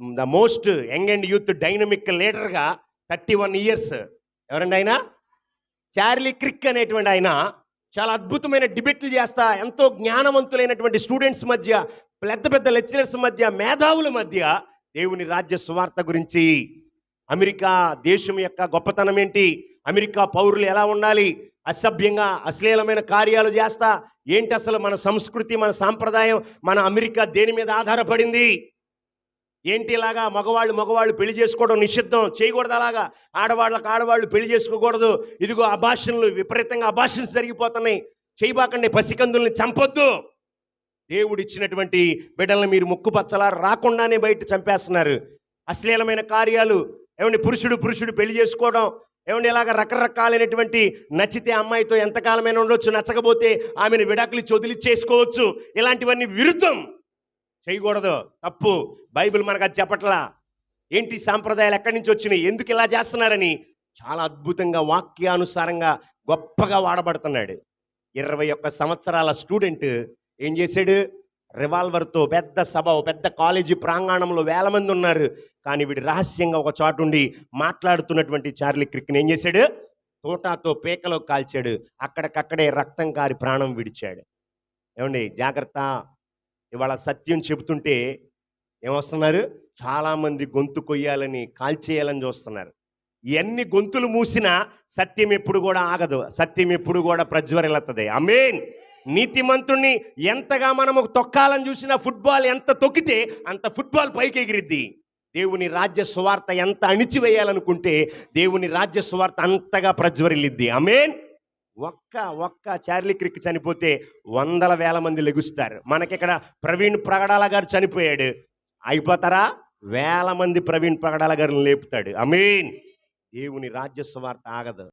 The most young and youth dynamic లీడర్గా thirty one years ఎవరండి ఆయన? చార్లీ క్రిక్ అనేటువంటి ఆయన చాలా అద్భుతమైన డిబేట్లు చేస్తా ఎంతో జ్ఞానవంతులైనటువంటి స్టూడెంట్స్ మధ్య పెద్ద పెద్ద లెక్చరర్స్ మధ్య మేధావుల మధ్య దేవుని రాజ్య సువార్త గురించి. అమెరికా దేశం యొక్క గొప్పతనం ఏంటి? అమెరికా పౌరులు ఎలా ఉండాలి? అసభ్యంగా అశ్లీలమైన కార్యాలు చేస్తా. ఏంటి అసలు మన సంస్కృతి మన సాంప్రదాయం? మన అమెరికా దేని మీద ఆధారపడింది? ఏంటి ఇలాగా మగవాళ్ళు మగవాళ్ళు పెళ్ళి చేసుకోవడం నిషిద్ధం? చేయకూడదు అలాగా. ఆడవాళ్ళకి ఆడవాళ్ళు పెళ్ళి చేసుకోకూడదు. ఇదిగో అభాషణలు విపరీతంగా అభాషణలు జరిగిపోతున్నాయి. చేయబాకండి పసికందుల్ని చంపొద్దు. దేవుడిచ్చినటువంటి బిడ్డలను మీరు ముక్కు పచ్చలా రాకుండానే బయట చంపేస్తున్నారు. అశ్లీలమైన కార్యాలు. ఏమండి పురుషుడు పురుషుడు పెళ్ళి చేసుకోవడం. ఏమండి ఇలాగ రకరకాలైనటువంటి నచ్చితే అమ్మాయితో ఎంతకాలమైనా ఉండొచ్చు నచ్చకపోతే ఆమెను విడాకులు చొదిలి చేసుకోవచ్చు ఇలాంటివన్నీ విరుద్ధం. చేయకూడదు. తప్పు. బైబిల్ మనకు అది చెప్పట్లా. ఏంటి సాంప్రదాయాలు ఎక్కడి నుంచి వచ్చినాయి? ఎందుకు ఇలా చేస్తున్నారని? చాలా అద్భుతంగా వాక్యానుసారంగా గొప్పగా వాడబడుతున్నాడు. ఇరవై ఒక్క సంవత్సరాల స్టూడెంట్ ఏం చేశాడు? రివాల్వర్తో పెద్ద సభ పెద్ద కాలేజీ ప్రాంగణంలో వేల మంది ఉన్నారు. కానీ వీడు రహస్యంగా ఒక చాటు ఉండి మాట్లాడుతున్నటువంటి చార్లీ క్రిక్ని ఏం చేశాడు? తోటాతో పేకలో కాల్చాడు. అక్కడికక్కడే రక్తం కారి ప్రాణం విడిచాడు. ఏమండి జాగ్రత్త. ఇవాళ సత్యం చెబుతుంటే ఏమొస్తున్నారు? చాలామంది గొంతు కొయ్యాలని కాల్చేయాలని చూస్తున్నారు. ఎన్ని గొంతులు మూసినా సత్యం ఎప్పుడు కూడా ఆగదు. సత్యం ఎప్పుడు కూడా ప్రజ్వరిల్లుతుంది అమేన్ నీతిమంతుణ్ణి ఎంతగా మనము తొక్కాలని చూసినా ఫుట్బాల్ ఎంత తొక్కితే అంత ఫుట్బాల్ పైకి ఎగిరిద్ది దేవుని రాజ్య సువార్త ఎంత అణిచివేయాలనుకుంటే దేవుని రాజ్య సువార్త అంతగా ప్రజ్వరిల్లిద్ది. అమేన్ ఒక్క ఒక్క చార్లీ క్రిక్ చనిపోతే వందల వేల మంది లెగుస్తారు. మనకిక్కడ ప్రవీణ్ ప్రగడాల గారు చనిపోయాడు. అయిపోతారా? వేల మంది ప్రవీణ్ ప్రగడాల గారిని లేపుతాడు. అమీన్! దేవుని రాజ్య సువార్త ఆగదు.